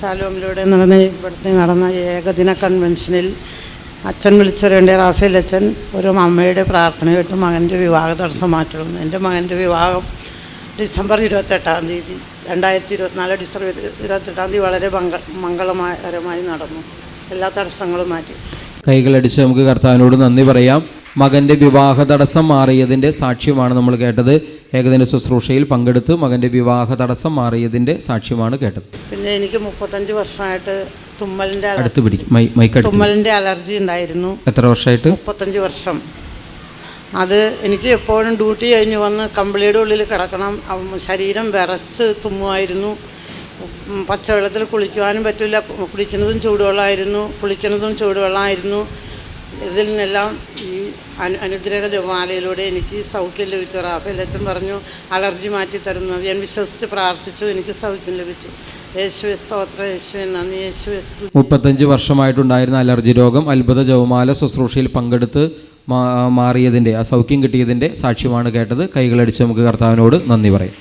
ശാലോമിലൂടെ നടന്ന ഇവിടുത്തെ നടന്ന ഏകദിന കൺവെൻഷനിൽ അച്ഛൻ വിളിച്ചവരുണ്ട് റാഫേൽ അച്ഛൻ ഒരു അമ്മയുടെ പ്രാർത്ഥന കേട്ട് മകന്റെ വിവാഹ തടസ്സം മാറ്റണമെന്ന് എന്റെ മകന്റെ വിവാഹം ഡിസംബർ ഇരുപത്തെട്ടാം തീയതി രണ്ടായിരത്തി ഇരുപത്തിനാല് ഡിസംബർ ഇരുപത്തെട്ടാം തീയതി വളരെ മംഗ നടന്നു. എല്ലാ തടസ്സങ്ങളും മാറ്റി. കൈകളടിച്ച് നമുക്ക് കർത്താവിനോട് നന്ദി പറയാം. മകന്റെ വിവാഹ തടസ്സം മാറിയതിന്റെ സാക്ഷ്യമാണ് നമ്മൾ കേട്ടത്. ഏകദിന ശുശ്രൂഷയിൽ പങ്കെടുത്ത് മകന്റെ വിവാഹ തടസ്സം മാറിയതിന്റെ സാക്ഷ്യമാണ് കേട്ടത്. പിന്നെ എനിക്ക് മുപ്പത്തഞ്ച് വർഷമായിട്ട് തുമ്മലിന്റെ അടുത്ത് പിടിക്കും തുമ്മലിന്റെ അലർജി ഉണ്ടായിരുന്നു. എത്ര വർഷമായിട്ട്? മുപ്പത്തഞ്ച് വർഷം. അത് എനിക്ക് എപ്പോഴും ഡ്യൂട്ടി കഴിഞ്ഞ് വന്ന് കമ്പിളിയുടെ ഉള്ളിൽ കിടക്കണം. ശരീരം വിറച്ച് തുമ്മുമായിരുന്നു. പച്ചവെള്ളത്തിൽ കുളിക്കുവാനും പറ്റില്ല. കുളിക്കുന്നതും ചൂടുവെള്ളമായിരുന്നു. കുളിക്കുന്നതും ചൂടുവെള്ളമായിരുന്നു. ഇതിൽ നിന്നെല്ലാം ഈ അനു അനുഗ്രഹ ജപമാലയിലൂടെ എനിക്ക് സൗഖ്യം ലഭിച്ചു. റാഫേൽ അച്ഛൻ പറഞ്ഞു അലർജി മാറ്റി തരുന്നത് ഞാൻ വിശ്വസിച്ച് പ്രാർത്ഥിച്ചു. എനിക്ക് സൗഖ്യം ലഭിച്ചു. മുപ്പത്തഞ്ച് വർഷമായിട്ടുണ്ടായിരുന്ന അലർജി രോഗം അത്ഭുത ജവമാല ശുശ്രൂഷയിൽ പങ്കെടുത്ത് മാറിയതിന്റെ ആ സൗഖ്യം കിട്ടിയതിന്റെ സാക്ഷ്യമാണ് കേട്ടത്. കൈകളടിച്ച് നമുക്ക് കർത്താവിനോട് നന്ദി പറയാം.